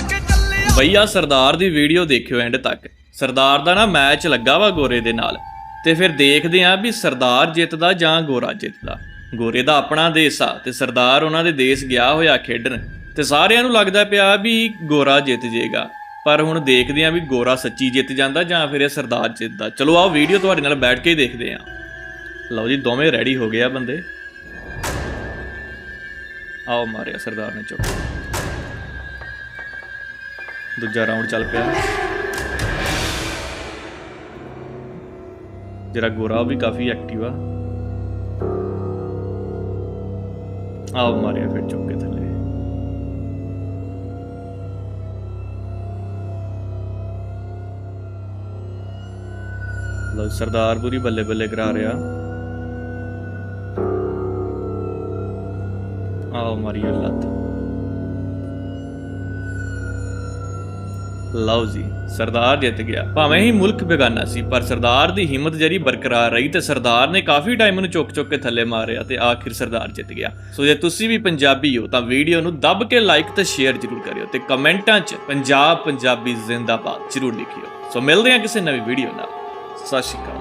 ਲਾ ਬਈ ਆ ਸਰਦਾਰ ਦੀ ਵੀਡੀਓ ਦੇਖਿਓ ਐਂਡ ਤੱਕ। ਸਰਦਾਰ ਦਾ ਨਾ ਮੈਚ ਲੱਗਾ ਵਾ ਗੋਰੇ ਦੇ ਨਾਲ। ਤੇ ਫਿਰ ਦੇਖਦੇ ਆਂ ਵੀ ਸਰਦਾਰ ਜਿੱਤਦਾ ਜਾਂ ਗੋਰਾ ਜਿੱਤਦਾ। ਗੋਰੇ ਦਾ ਆਪਣਾ ਦੇਸ਼ ਆ ਤੇ ਸਰਦਾਰ ਉਹਨਾਂ ਦੇ ਦੇਸ਼ ਗਿਆ ਹੋਇਆ ਖੇਡਣ। ਤੇ ਸਾਰਿਆਂ ਨੂੰ ਲੱਗਦਾ ਪਿਆ ਵੀ ਗੋਰਾ ਜਿੱਤ ਜੇਗਾ। ਪਰ ਹੁਣ ਦੇਖਦੇ ਆਂ ਵੀ ਗੋਰਾ ਸੱਚੀ ਜਿੱਤ ਜਾਂਦਾ ਜਾਂ ਫਿਰ ਇਹ ਸਰਦਾਰ ਜਿੱਤਦਾ। ਚਲੋ ਆਓ ਵੀਡੀਓ ਤੁਹਾਡੇ ਨਾਲ ਬੈਠ ਕੇ ਦੇਖਦੇ ਆਂ। ਲਓ ਜੀ, ਦੋਵੇਂ ਰੈਡੀ ਹੋ ਗਏ ਆ ਬੰਦੇ। ਆਓ ਮਾਰਿਆ ਸਰਦਾਰ ਨੇ ਚੁੱਕ। ਦੂਜਾ ਰਾਉਂਡ ਚੱਲ ਪਿਆ। ਜਿਹੜਾ ਗੋਰਾ ਉਹ ਵੀ ਕਾਫੀ ਐਕਟਿਵ ਆ। ਆਓ ਮਾਰਿਆ ਫਿਰ ਚੁੱਕ ਕੇ ਥੱਲੇ। ਲੋ ਸਰਦਾਰ ਪੂਰੀ ਬੱਲੇ ਬੱਲੇ ਕਰਾ ਰਿਹਾ। ਆਓ ਮਾਰੀ ਲੱਤ। ਲਓ ਜੀ, ਸਰਦਾਰ ਜਿੱਤ ਗਿਆ। ਭਾਵੇਂ ਹੀ ਮੁਲਕ ਬੇਗਾਨਾ ਸੀ, ਪਰ ਸਰਦਾਰ ਦੀ ਹਿੰਮਤ ਜਰੀ ਬਰਕਰਾਰ ਰਹੀ ਤੇ ਸਰਦਾਰ ਨੇ ਕਾਫੀ ਟਾਈਮ ਨੂੰ ਚੁੱਕ ਚੁੱਕ ਕੇ ਥੱਲੇ ਮਾਰਿਆ ਤੇ ਆਖਿਰ ਸਰਦਾਰ ਜਿੱਤ ਗਿਆ। ਸੋ ਜੇ ਤੁਸੀਂ ਵੀ ਪੰਜਾਬੀ ਹੋ ਤਾਂ ਵੀਡੀਓ ਨੂੰ ਦੱਬ ਕੇ ਲਾਈਕ ਤੇ ਸ਼ੇਅਰ ਜ਼ਰੂਰ ਕਰਿਓ ਤੇ ਕਮੈਂਟਾਂ 'ਚ ਪੰਜਾਬ ਪੰਜਾਬੀ ਜ਼ਿੰਦਾਬਾਦ ਜ਼ਰੂਰ ਲਿਖਿਓ। ਸੋ ਮਿਲਦੇ ਹਾਂ ਕਿਸੇ ਨਵੀਂ ਵੀਡੀਓ ਨਾਲ। ਸਤਿ ਸ਼੍ਰੀ ਅਕਾਲ ਜੀ।